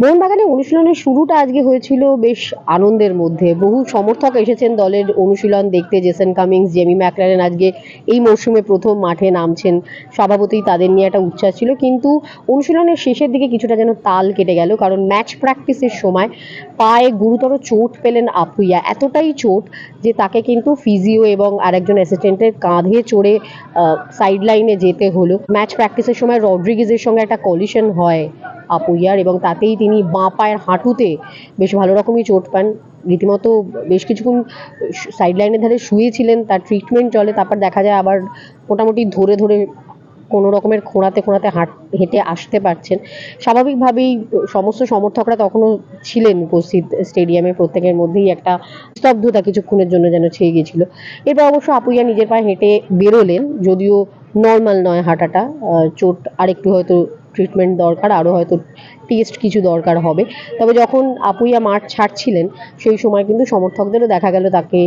মোহনবাগানে অনুশীলনের শুরুটা আজকে হয়েছিল বেশ আনন্দের মধ্যে। বহু সমর্থক এসেছেন দলের অনুশীলন দেখতে। জেসন কামিংস, জেমি ম্যাকলারেন আজকে এই মরশুমে প্রথম মাঠে নামছেন। স্বভাবতই তাদের নিয়ে একটা উচ্ছ্বাস ছিল, কিন্তু অনুশীলনের শেষের দিকে কিছুটা যেন তাল কেটে গেল, কারণ ম্যাচ প্র্যাকটিসের সময় পায়ে গুরুতর চোট পেলেন আপুইয়া। এতটাই চোট যে তাকে কিন্তু ফিজিও এবং আরেকজন অ্যাসিস্ট্যান্টের কাঁধে চড়ে সাইড লাইনে যেতে হলো। ম্যাচ প্র্যাকটিসের সময় রড্রিগিজের সঙ্গে একটা কলিশন হয়। আপুইয়ার এবং তাতেই তিনি বাঁ পায়ের হাঁটুতে বেশ ভালো রকমই চোট পান। রীতিমতো বেশ কিছুক্ষণ সাইড লাইনের ধারে শুয়েছিলেন, তার ট্রিটমেন্ট চলে, তারপর দেখা যায় আবার মোটামুটি ধরে ধরে কোনো রকমের খোঁড়াতে খোঁড়াতে হাঁট, হেঁটে আসতে পারছেন। স্বাভাবিকভাবেই সমস্ত সমর্থকরা তখনও ছিলেন উপস্থিত স্টেডিয়ামে প্রত্যেকের মধ্যেই একটা স্তব্ধতা কিছুক্ষণের জন্য যেন ছেয়ে গেছিল এরপর অবশ্য আপুইয়া নিজের পায়ে হেঁটে বেরোলেন, যদিও নর্মাল নয় হাঁটাটা চোট আরেকটু হয়তো ট্রিটমেন্ট দরকার আরও হয়তো টেস্ট কিছু দরকার হবে। তবে যখন আপুইয়া মাঠ ছাড়ছিলেন, সেই সময় কিন্তু সমর্থকদেরও দেখা গেল তাকে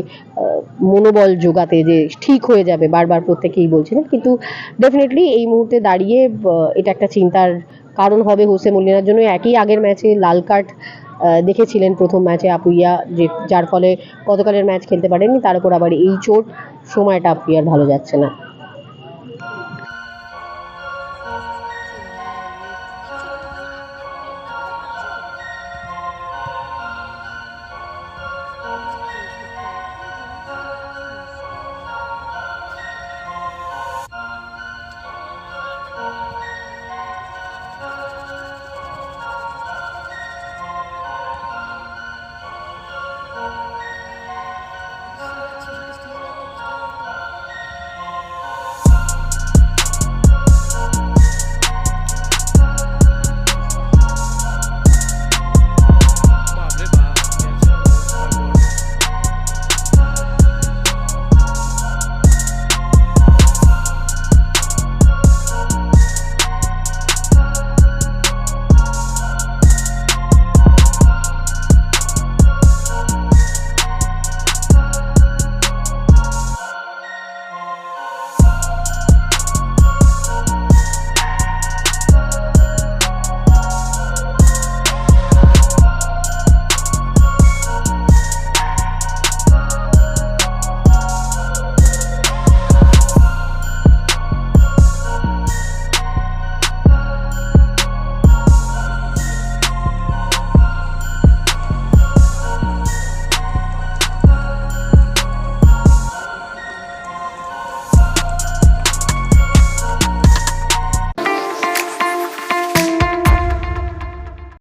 মনোবল যোগাতে যে ঠিক হয়ে যাবে, বারবার প্রত্যেকেই বলছিলেন। কিন্তু ডেফিনেটলি এই মুহূর্তে দাঁড়িয়ে এটা একটা চিন্তার কারণ হবে হোসে মলিনার জন্য। একই আগের ম্যাচে লাল কার্ড দেখেছিলেন প্রথম ম্যাচে আপুইয়া, যে যার ফলে গতকালের ম্যাচ খেলতে পারেননি, তার উপর আবার এই চোট, সময়টা আপুইয়ার ভালো যাচ্ছে না।